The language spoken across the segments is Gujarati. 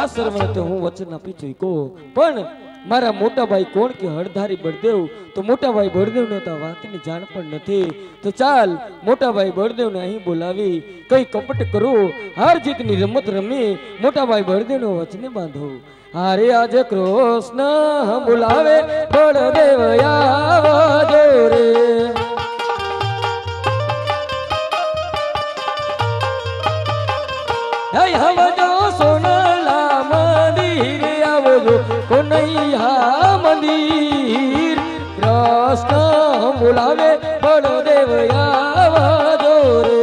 આ હું વચન આપી કહો પણ મારા મોટા ભાઈ કોણ કે હળધારી બળદેવ? તો મોટા ભાઈ બળદેવને તો વાતની જાણ પણ નથી. તો ચાલ મોટા ભાઈ બળદેવને અહીં બોલાવી. કઈ કપટ કરો. હાર જીતની રમત રમી. મોટા ભાઈ બળદેવનો વચને બાંધો. હારે આજે કૃષ્ણ બોલાવે બળદેવ આવજો રે હે હવજો કોનૈયા મંદિર. કૃષ્ણ બોલાવે બળદેવ આવજો રે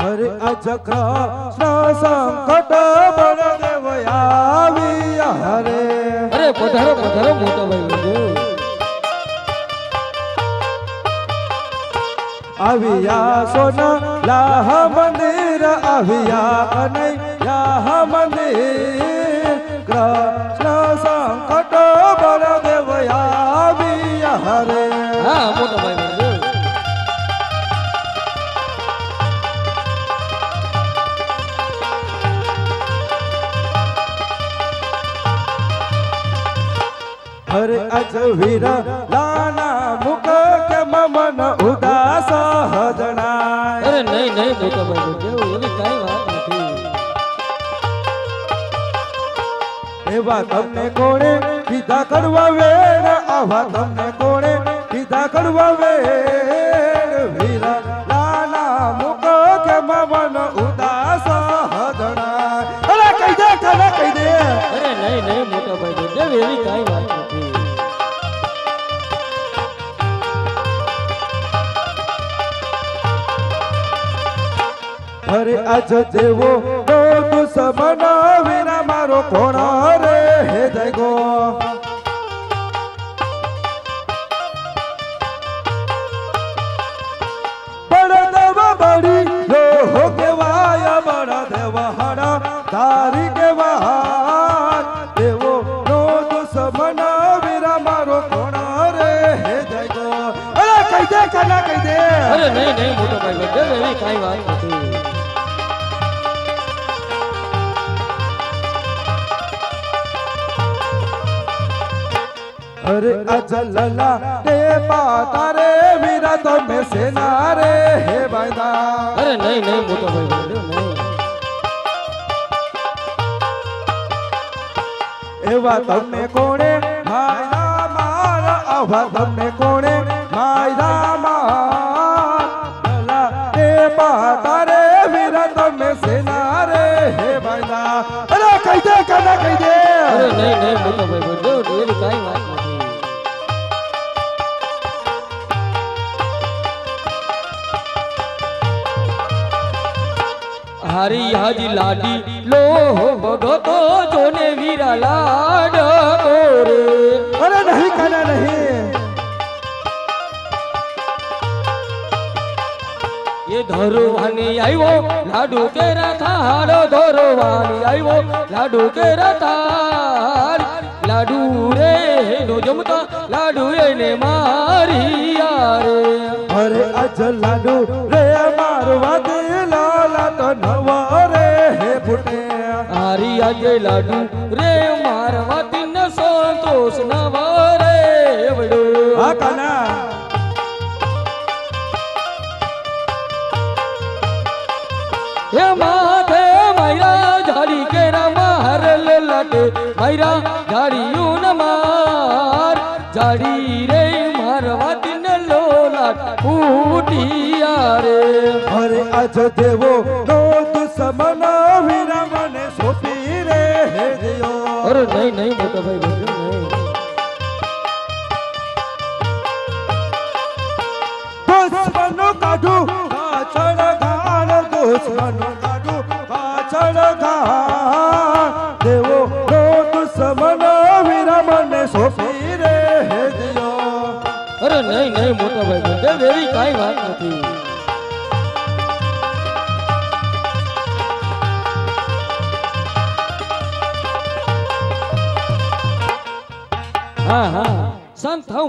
હરે અજક્ર સંકટ બળદેવ આવી હરે. અરે પધારો પધારો મોટો ભાઈ. આવ્યા સોના લાહ મંદિર આવ્યા કનૈયા મંદિર કૃષ્ણ સંકટ બળદેવ આવ્યા હરે. હા મોટા ભાઈ હરે અજવીર લાના કે મમન ઉદાસ હજણાય. અરે નહીં નહીં મોટા ભાઈ કેવું એવી કઈ વાત નથી. એવા તમને કોણે કીધા કરવા વેણ? આવા તમને કોણે કીધા કરવા વેણ? વીરા લાલા મુક કે મમન ઉદાસ હજણાય. અરે કહી દે કને કહી દે. અરે નહીં નહીં મોટા ભાઈ બળદેવ એવી કઈ વાત અરે આજ દેવો નો દુશ્મન વીરા મારો કોણ રે હે બળદેવ હડા તારી કેવાય દેવો નો દુશ્મન વીરા મારો કોણ રે હે જગો અરે કહી નહીં નહીં અરે અજલલા રે પાતા રે વીરા તમે સેના રે હે ભાઈદા. અરે નહીં નહીં મોટા ભાઈ બોલ્યો નહીં. એવા તમે કોણે? માયરા મારા આવા તમે કોણે? માયરા મારા તે પાતા રે વીરા તમે સેના રે હે ભાઈદા. અરે કહી દે કને કહી દે. અરે નહીં નહીં મોટા ભાઈ હારી હાજી લાડી લો ભગતો જોને વીરા લાડ રે અરે નહીં કાના નહીં. એ ધોરવાની આવ્યો લાડુ કેરા થાળ ધોરવાની આવ્યો લાડુ કેરા થાળ. લાડુ રે નો જમતા લાડુ એને મારી યારે. અરે અજલાડુ રે મારવા દે. નવા રે હે ફૂટે હારી આજે લાડુ રે મારવા તિન સંતોષ ન રે એવડો આ કાના. હે માથે મૈરા ઝાડી કેરા માર લલાટે માયરા ઝાડીયું ન માર. ઝાડી રે મારવાથી ન લોલાટ ફૂટિયા રે અરે આજ દેવો નહીં નહીં મોટો ભાઈ ભજ્યો નહીં. દુશ્મનો કાઢું પાછળ ઘાણ દુશ્મનો.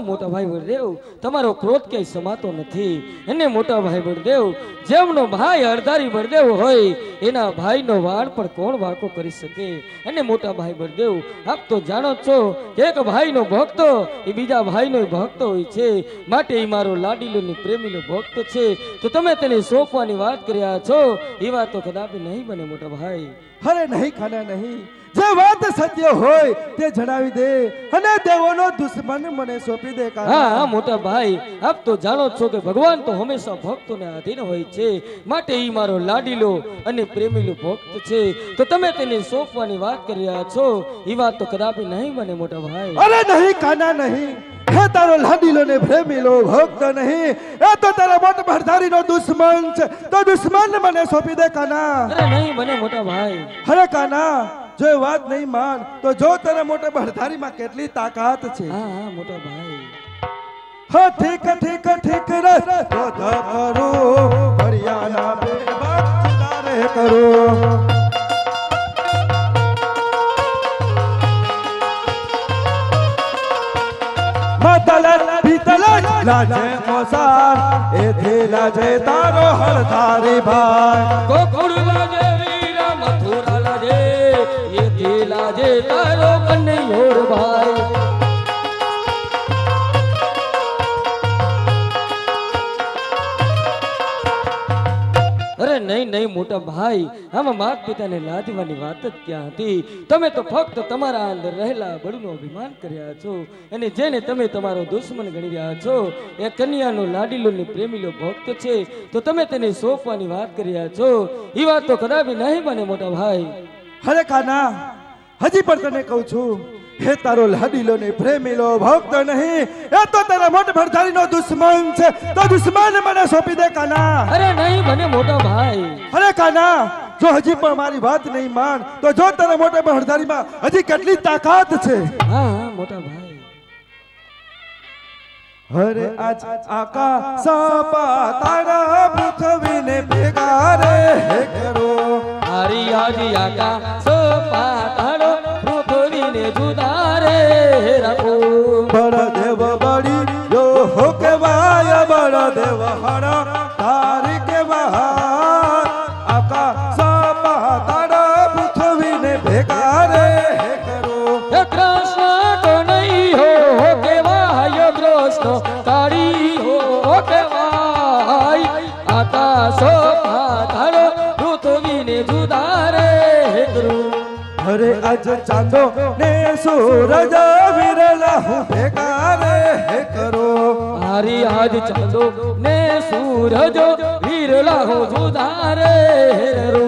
મોટા ભાઈ બળદેવ તમારો ક્રોધ ક્યાંય સમાતો નથી. એને મોટા ભાઈ બળદેવ જેમનો ભાઈ અડધારી બળદેવ હોય, એના ભાઈનો વાળ પણ કોણ વાંકો કરી શકે? એને મોટા ભાઈ બળદેવ આપ તો જાણો છો એક ભાઈનો ભક્ત, એ બીજા ભાઈનો ભક્ત હોય છે. માટે એ મારો લાડીલો ને પ્રેમીનો ભક્ત છે. તો તમે તેને સોંપવાની વાત કર્યા છો? એ વાત તો કદાપી નહીં બને મોટા ભાઈ અરે નહીં, ખાના નહીં. જે વાત સત્ય હોય તે જણાવી દે અને દેવોનો દુશ્મન મને સોંપી દે હા હા મોટા ભાઈ આપ તો જાણો છો કે ભગવાન તો હંમેશા ભક્તોને આધીન હોય છે. માટે એ મારો લાડીલો અને પ્રેમીલો ભક્ત છે. તો તમે તેને સોંપવાની વાત કરી રહ્યા છો? એ વાત તો કદાપી નહીં બને મોટા ભાઈ. અરે નહીં કાના નહીં. હે તારો લાડીલો ને પ્રેમીલો ભક્ત નહીં. એ તો તારા મોટ ભરધારીનો દુશ્મન છે. તો દુશ્મન મને સોંપી દે કાના. અરે નહીં બને મોટા ભાઈ. અરે કાના જો એ વાત નહીં માન તો જો તને મોટા ભરધારીમાં કેટલી તાકાત છે. હા હા મોટા ભાઈ. હો ઠીક ઠીક ઠીક રે તો કરો હરિયાણા બે રે કરો. માતલ પીતલ લાજે મોસાર એથી લાજે તારો હળધારી ભાઈ. ગોકુળ લાજે લાજે તારો કન્હૈયોર ભાઈ. અરે નહીં નહીં, મોટા ભાઈ, આમાં માત પિતાને લાજવાની વાત જ ક્યાં હતી? તમે તો ફક્ત તમારા અંદર રહેલા બળનું અભિમાન કર્યા છો અને જેને તમે તમારો દુશ્મન ગણી રહ્યા છો, એ કન્યાનો લાડીલો ને પ્રેમીલો ભક્ત છે, તો તમે તેને સોંપવાની વાત કરી રહ્યા છો. એ વાત તો કદાપી નહીં બને, મોટા ભાઈ. હરે કાના. હજી પણ તને કહું છું હે તારો લાડીલો ને પ્રેમીલો ભક્ત નહીં. એ તો તારા મોટ ભરધારીનો દુશ્મન છે. તો દુશ્મન મને સોંપી દે કાના. અરે નહીં મને મોટો ભાઈ. અરે કાના જો હજી પણ મારી વાત નહીં માન તો જો તારા મોટા ભરધારીમાં હજી કેટલી તાકાત છે. હા હા મોટા ભાઈ. હરે આજ આકા સપા તારા ભૂખવીને ભેગા રે હે કરો હારી આજી આકા સો પાતાળો પૃથ્વીને જુદા રે રાખો. બળદેવ બળી યો હો કેવાય બળદેવ, હર સૂરજ વિરલા હું ભેગા રે કરો. મારી આજ ચાંદો ને સૂરજ વિરલા હું જુદા રે રો.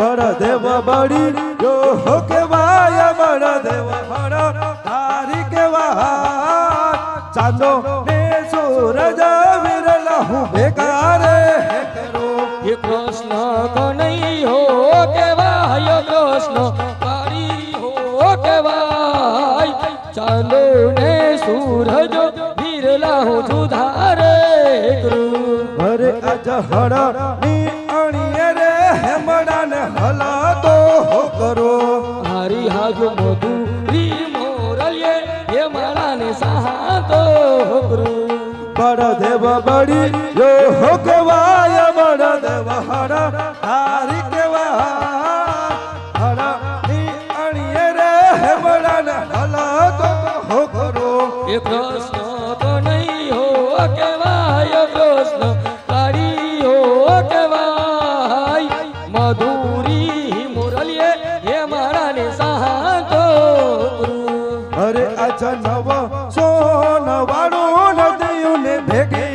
બળદેવ બળી જો હો કેવાય બળદેવ બળ. તારી કેવા ચાંદો ને સૂરજ વિરલા હું ભેગા રે કરો. એ કૃષ્ણ કનૈયો કેવાય કૃષ્ણ ચાંદો ને સૂરજ બિરલા હું છું ધારે ભરે અજહડા ની અણીએ રે હેમડા ને હલાતો હો કરો હારી હાજો મધુ રી મોરલીએ હે માળા ને સહાતો હો કરો બડ દેવ બડી યો હો ગવાય બડ દેવ હડા હારી કે એ પ્રશ્ન તો નહીં હો કેવાય પ્રશ્ન તારી હો કેવાય મધુરી મુરલીએ હે મારા ને સહાતો અરે અચ્છા નવ સોનવાળો નદીયું ને ભેગી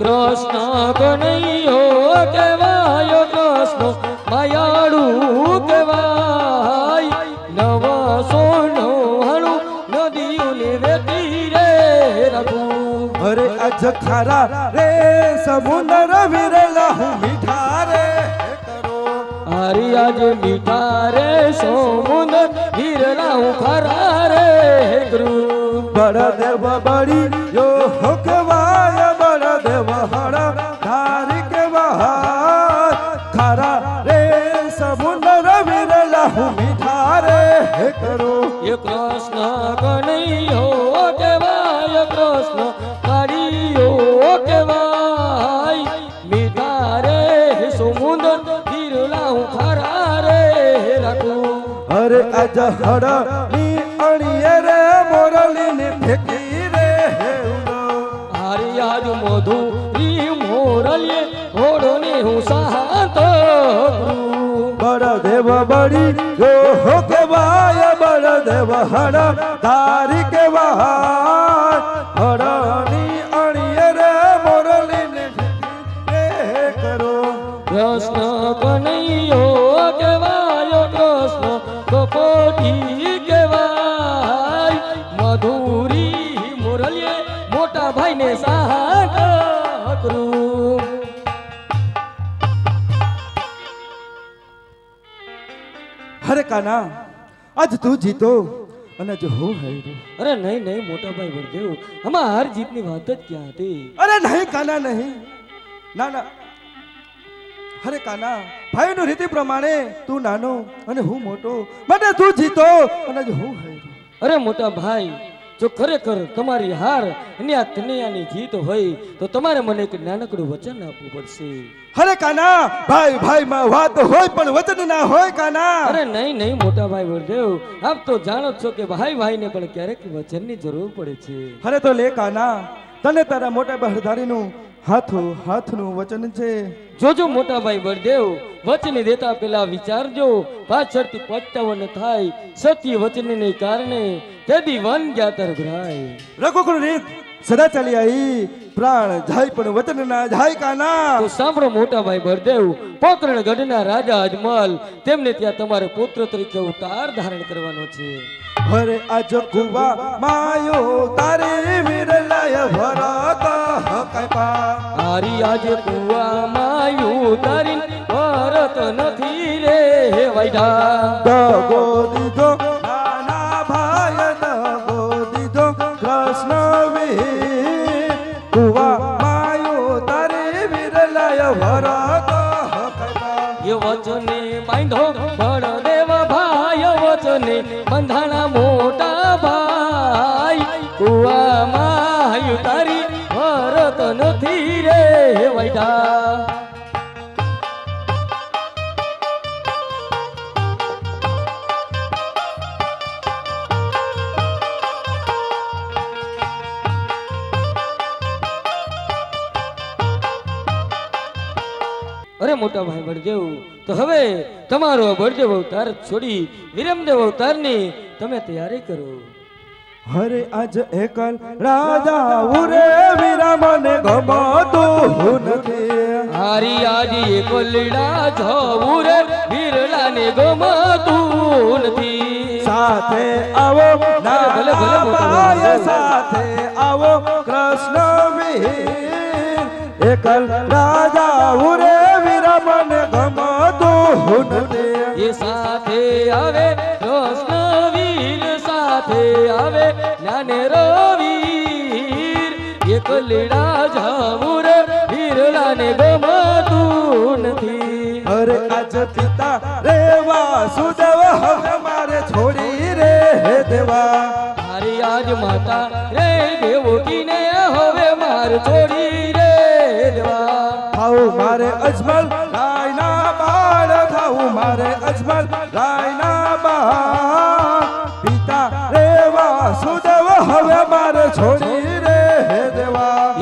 કૃષ્ણ કનૈયો કહેવાયો કૃષ્ણ માયાળું કહેવાય. નવ સોનો હણું નદીઓને વેતી રે રઘુ. અરે અજ ખરા રે સમુદ્ર વિરલા હું મીઠા રે હરી અજ મીઠા રે સમુદ્ર વિરલા હું ખરા રે ગુરુ. બળદેવ બળી યો કનૈયો કેવાય કૃષ્ણ કાળિયો કેવાય મીઠા રે સમુંદર વીરલા હું ખરા રે રાખું અરે આજ હળની અણીએ રે મોરલી ને ફેંકી રે હે મોધુ રી ઘોડો ને હું બળી હળ. ધારી કૃષ્ણ કનૈયો કેવાયો કૃષ્ણ કપોટી કેવાય મધુરી મુરલીએ મોટા ભાઈને સાત કરું. હરે કાના આજ તું જીતો અને જો હું હાર્યો અરે નહીં નહીં મોટા ભાઈ વરદેવ આમાં હાર જીતની વાત જ ક્યાં હતી? અરે નહીં કાના નહીં. ના ના. હરે કાના ભાઈનું રીતિ પ્રમાણે તું નાનો અને હું મોટો. માટે તું જીતો અને હું અરે મોટા ભાઈ જો ખરેખર તમારી હાર અને આ કનૈયાની જીત હોય તો તમારે મને એક નાનકડું વચન આપવું પડશે. અરે કાના ભાઈ ભાઈ માં વાત હોય પણ વચન ના હોય કાના. અરે નહીં નહીં મોટા ભાઈ વરદેવ આપ તો જાણો છો કે ભાઈ ભાઈ ને પણ ક્યારેક વચનની જરૂર પડે છે. અરે તો લે કાના તને તારા મોટા બહરધારીનું હાથું હાથનું વચન છે. જોજો મોટા ભાઈ બળદેવ વચન દેતા પેલા વિચારજો પાછળથી પચતાવન થાય સત્ય વચનને કારણે તેદી વન જ્ઞાતર ભરાય. રઘુકુળ રીત સદા ચાલી આવી પ્રાણ જાય પણ વચન ના જાય કાના. તો સાંભળો મોટા ભાઈ બળદેવ પોકરણ ગઢના રાજા અજમલ તેમને ત્યાં તમારે પુત્ર તરીકે અવતાર ધારણ કરવાનો છે. હરે આજ કુવા માયો તારે વિરલાય ભરત હકપા તારી આજ કુવા માયો તારી ભરત નથી રે વાઈડા દગો દીધો નાના ભાય દગો દીધો કૃષ્ણ વીર. કુવા માયો તારે વિરલાય ભરત હકપા એ વચને વૈડા અરે મોટા ભાઈ બળદેવ તો હવે તમારો બળદેવ અવતાર છોડી વિરમદેવ અવતારની તમે તૈયારી કરો. હરે આજ એકલ રાજા ઉરે વિરામને ગમતો નથી. હારી આજી એકલડા જવું રે વિરલાને ગમતું નથી. સાથે આવો ના ભલે, ભલે. સાથે આવો કૃષ્ણ વીર. એકલ રાજા ઉરે વિરામને ગમતો નથી. એ સાથે આવે વીર સાથે આવે જ્ઞાને રવીર એક લીડા જામુર વિરલાને ગમતું નથી. અરે આજ પિતા રે વાસુદેવ હવે મારે છોડી રે દેવા. મારી આજ માતા રે દેવકીને હવે માર છોડી રે દેવા. થાઉ મારે અજમલ રાયના બાળ થાઉ મારે અજમલ રાયના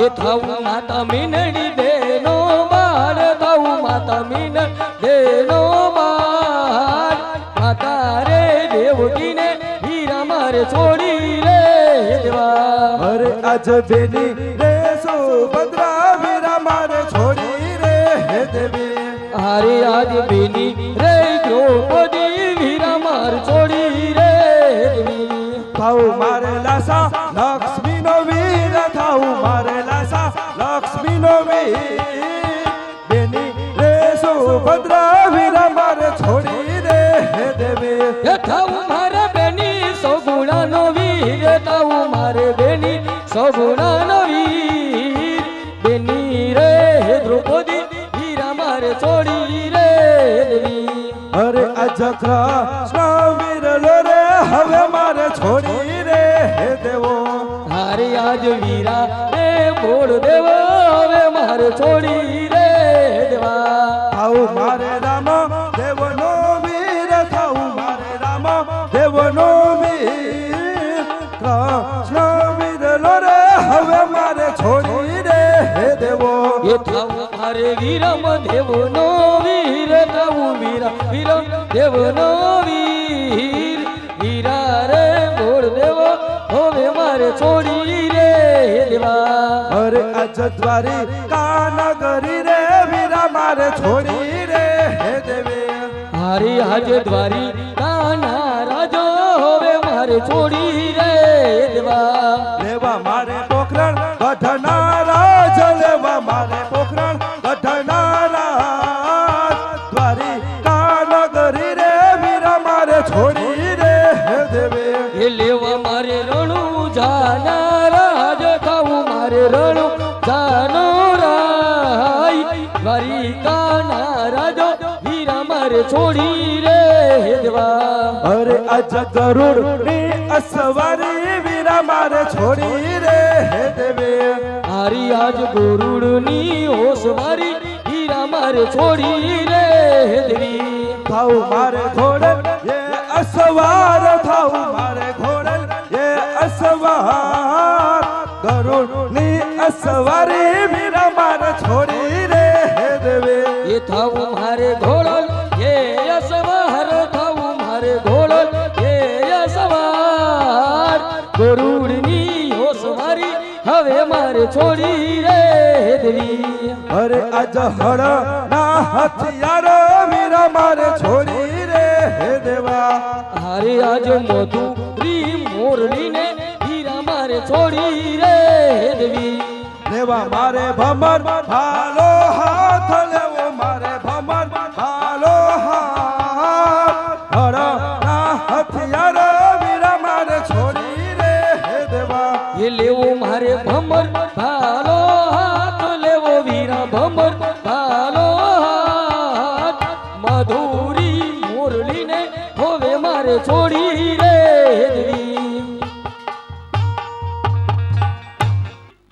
એ થાઉ માતા મીનડી દેનો બાળ થાઉ માતા મીન દેનો બાળ. માતા રે દેવકીને હીરા મારે છોડી રે દેવા. અરે આજ બેની રે સુભદ્રા વીરા મારે છોડી રે દેવી. હારે આજ બેની વીર રે સુભદ્રા વીરા મારે છોડી એ થાવું મારે બેની સગુણાનો વીર. એ થાવું મારે બેની સગુણાનો વીર. બેની રે હે દ્રૌપદી વીરા મારે છોડી રે દેવી. અરે અજખા સ્વામીરલો રે હવે મારે છોડી રે હે દેવો. હારે આજ વીરા રે બોળ દેવો હવે મારે છોડી વીરમ દેવનો વીર થાવું વીરા વિરમ દેવનો વીર. વીરા રે બોળ દેવો હવે મારે છોડી રે દેવા. અરે અજદ્વારી કાનગરી રે વીરા મારે છોડી રે હે દેવે. હારી હાજે દ્વારી કાના રાજો હવે મારે છોડી રે દેવા. લેવા મારે ગરુડની વીરા મારે છોડી રે હે દેવે. હારી આજ ગોરુડની હોશવારી હીરા મારે છોડી રે દેવી. થાઉ મારે ઘોડલ એ અસવાર. થાઉ મારે ઘોડલ એ અસવાર. ગરુડની અસવારી વીરા મારે છોડી રે હે દેવે. એ થાઉ મારે ઘોડલ છોડી રે દેવી. અરે અજ હળ ના હથિયાર વીરા મારે છોડી રે હે દેવા. હારે આજ મધુરી મોરલીને હીરા મારે છોડી રે હેદવી દેવા. મારે ભમર હાલો હાથ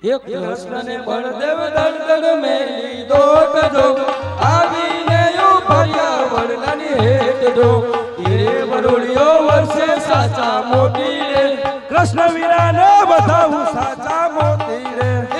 એક કૃષ્ણને બળદેવ દળદળ મેલી દોટ જો આવીને ઉભર્યા વડલાની હેઠ જો વરુડિયો વર્ષે સાચા મોતી રે.